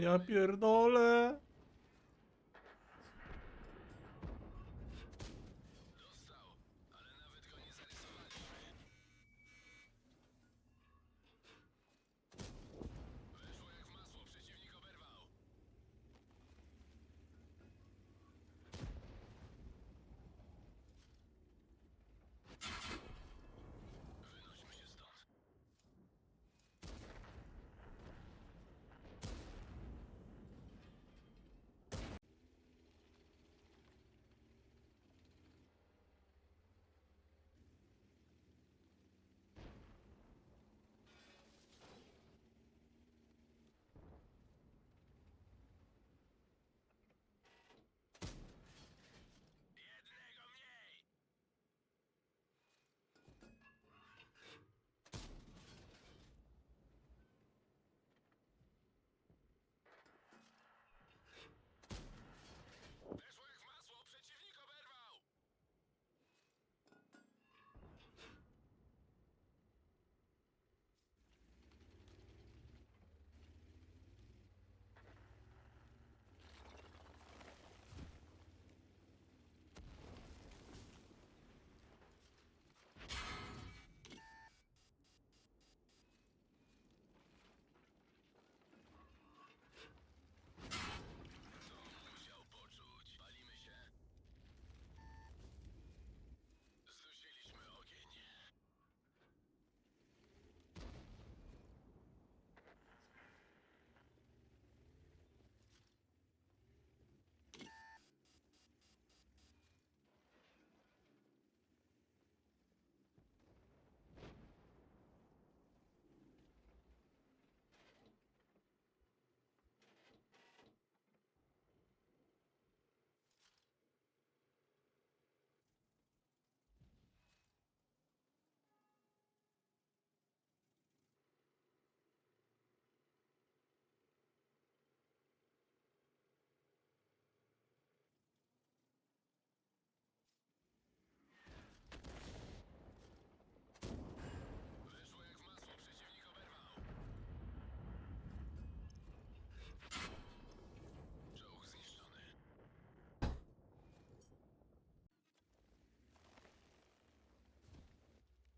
Ja pierdolę.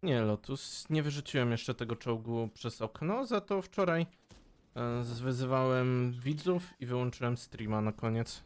Nie, Lotus, nie wyrzuciłem jeszcze tego czołgu przez okno, za to wczoraj e, zwyzywałem widzów i wyłączyłem streama na koniec.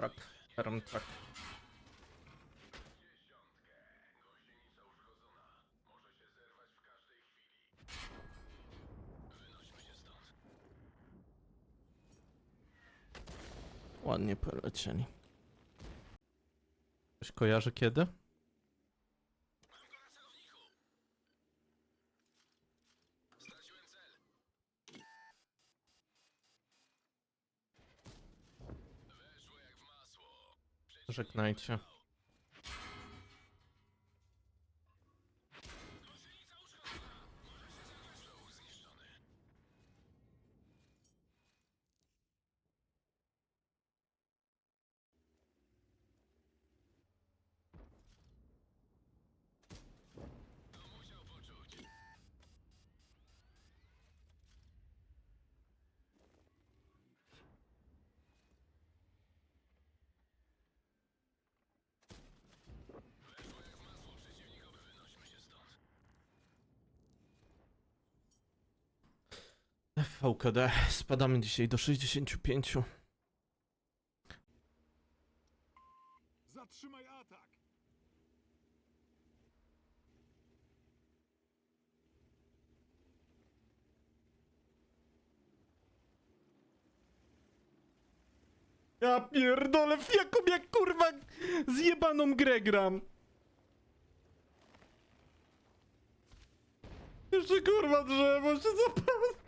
Tak, Ram tak. Ładnie polecieli. Ktoś kojarzy kiedy? Żegnajcie. VKD. Spadamy dzisiaj do 65. Zatrzymaj atak! Ja pierdolę, w jaką ja kurwa zjebaną grę gram. Jeszcze kurwa drzewo się zapadło.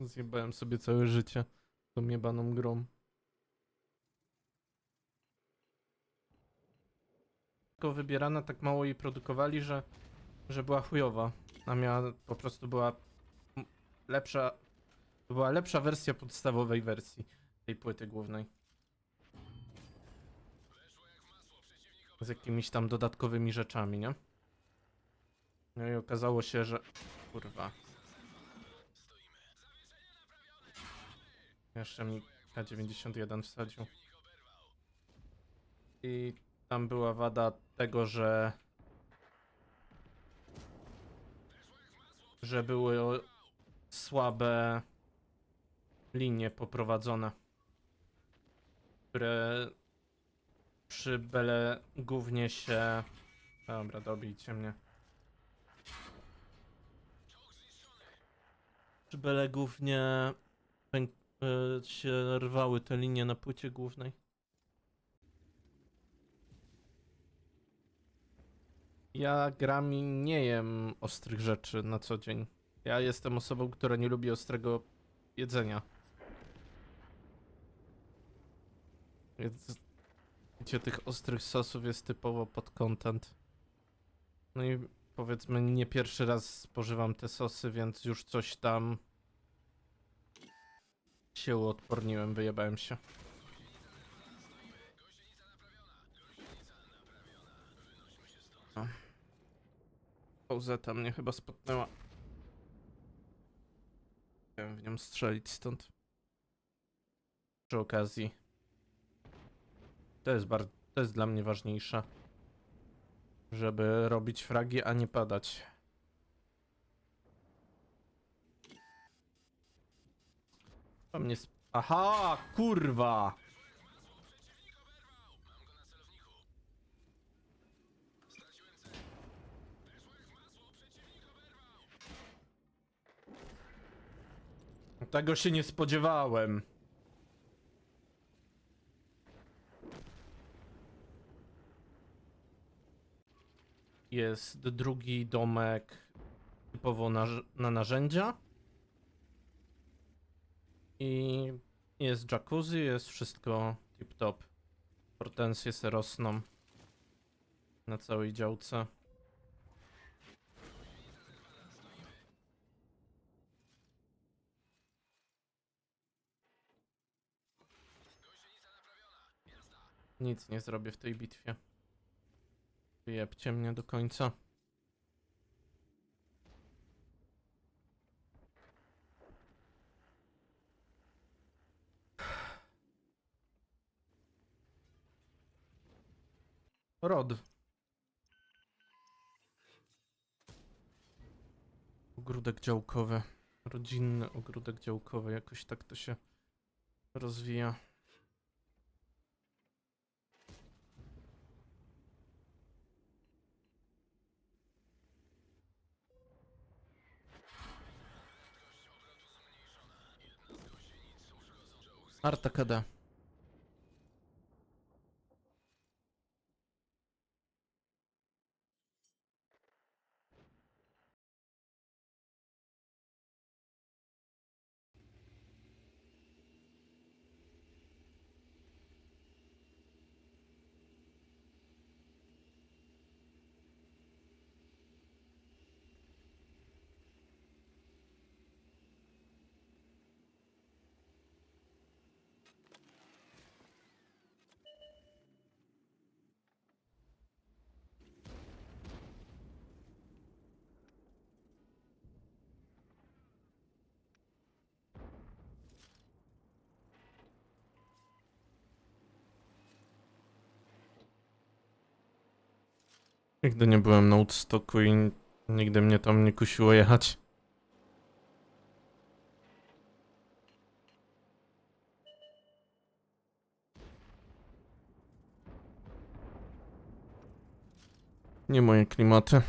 Zjebałem sobie całe życie tą jebaną grą. Wybierana, tak mało jej produkowali, że, że była chujowa. A miała, po prostu była lepsza, to była lepsza wersja podstawowej wersji tej płyty głównej. Z jakimiś tam dodatkowymi rzeczami, nie? No i okazało się, że... Kurwa. Jeszcze mi K91 wsadził. I tam była wada tego, że... Że były słabe linie poprowadzone. Które przy bele głównie się... Dobra, dobijcie mnie. Przy bele głównie e, się rwały te linie na płycie głównej. Ja grami nie jem ostrych rzeczy na co dzień. Ja jestem osobą, która nie lubi ostrego jedzenia. Więc gdzie tych ostrych sosów jest typowo pod content. No i powiedzmy nie pierwszy raz spożywam te sosy, więc już coś tam się uodporniłem, wyjebałem się. Pauzeta mnie chyba spotnęła. Chciałem w nią strzelić stąd. Przy okazji. To jest bardzo, to jest dla mnie ważniejsze. Żeby robić fragi, a nie padać. To mnie sp- Aha, kurwa! Tego się nie spodziewałem. Jest drugi domek typowo na, na narzędzia. I jest jacuzzi, jest wszystko tip top. Hortensje se rosną na całej działce. Nic nie zrobię w tej bitwie. Wyjebcie mnie do końca. Rod. Ogródek działkowy. Rodzinny ogródek działkowy. Jakoś tak to się rozwija. Артакада. Nigdy nie byłem na Woodstocku i nigdy mnie tam nie kusiło jechać. Nie moje klimaty.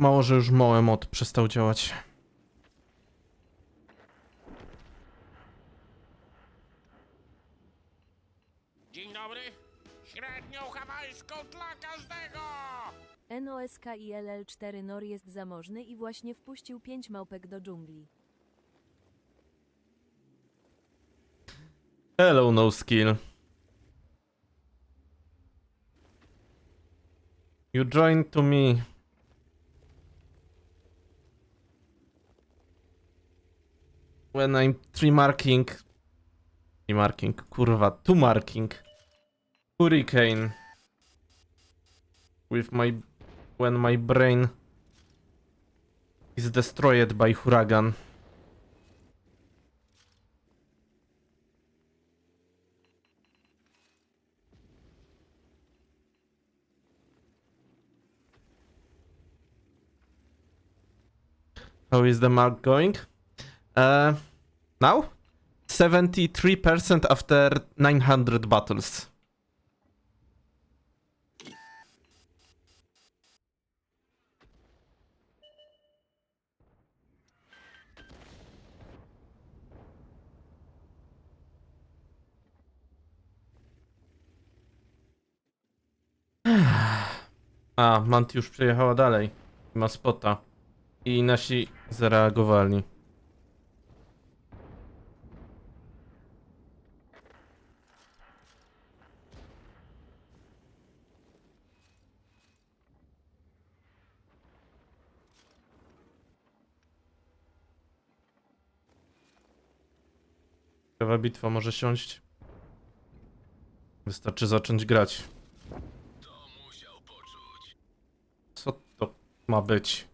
mało, że już mołem mod przestał działać. Dzień dobry. Średnią hawajską dla każdego! NOSKILL4 Nor jest zamożny i właśnie wpuścił pięć małpek do dżungli. Hello, no skill. You join to me. When I'm tree marking. Tree marking, kurwa, two marking. Hurricane. With my. When my brain is destroyed by huragan. How is the mark going? Uh, now? 73% after 900 battles. A, Manti już przejechała dalej. Ma spota. I nasi zareagowali. Ciekawa bitwa może siąść. Wystarczy zacząć grać. Co to ma być?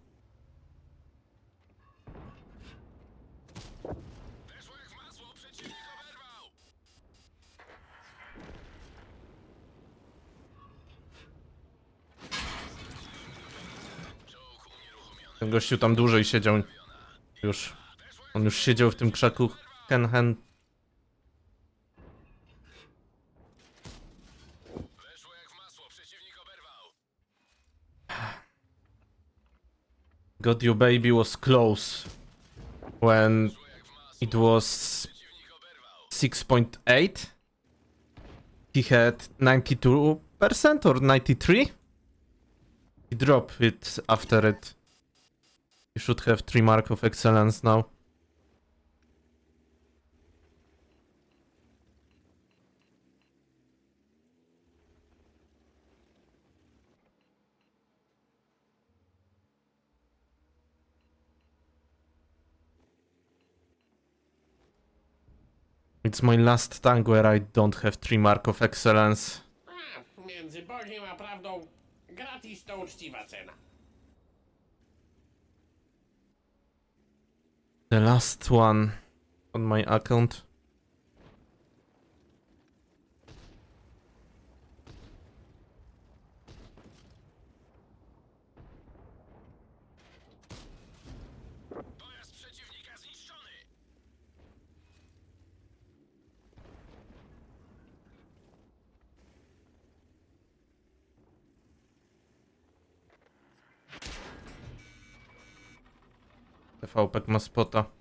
Ten gościu tam dłużej siedział. Już. On już siedział w tym krzaku. Hen God You Baby was close when it was 6.8. He had 92% or 93. He dropped it after it. You should have three mark of excellence now. It's my last tank where I don't have three mark of excellence. A, między Bogiem a prawdą gratis to uczciwa cena. The last one on my account. TVP ma spota.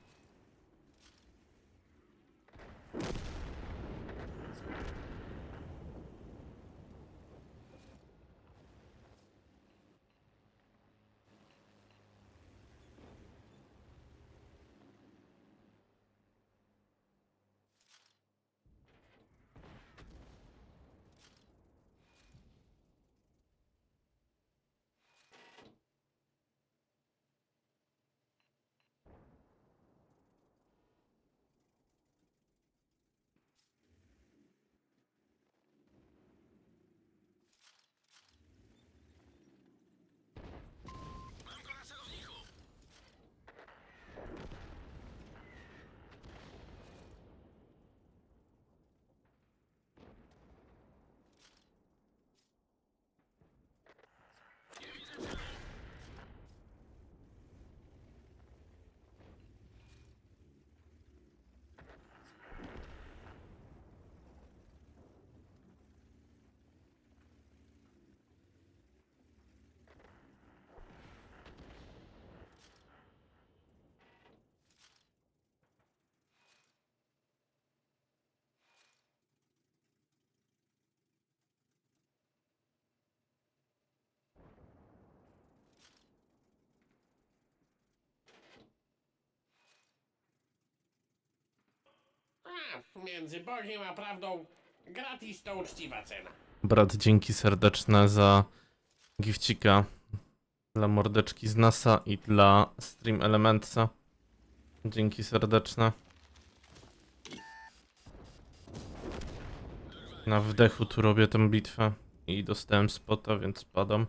Między Bogiem a prawdą gratis to uczciwa cena. Brat, dzięki serdeczne za gifcika dla mordeczki z NASA i dla Stream Elementsa. Dzięki serdeczne. Na wdechu tu robię tę bitwę i dostałem spota, więc padam.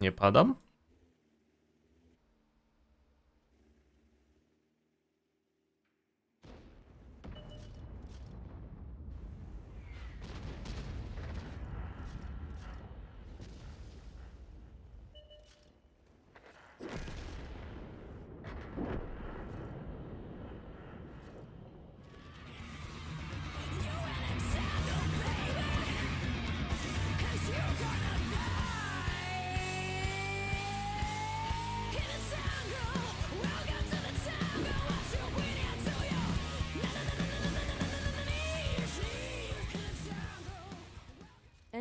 Nie padam?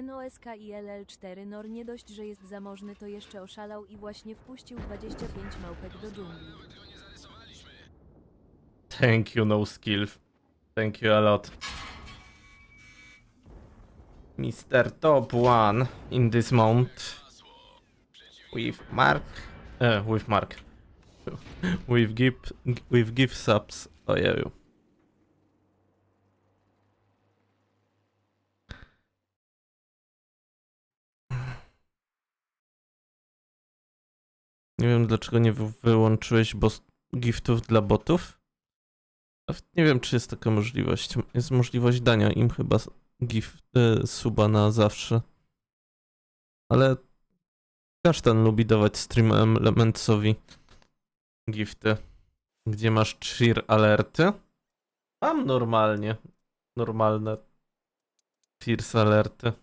NOSK i LL4 Nor nie dość, że jest zamożny, to jeszcze oszalał i właśnie wpuścił 25 małpek do dżungli. Thank you, no skill. Thank you a lot. Mr. Top One in this mount. With Mark. Eh, with Mark. with give with give subs. Ojeju. Nie wiem dlaczego nie wy- wyłączyłeś giftów dla botów. Nie wiem, czy jest taka możliwość. Jest możliwość dania im chyba s- gif y, suba na zawsze. Ale kasztan lubi dawać stream elementsowi gifty. Gdzie masz cheer alerty? Mam normalnie. Normalne cheers alerty.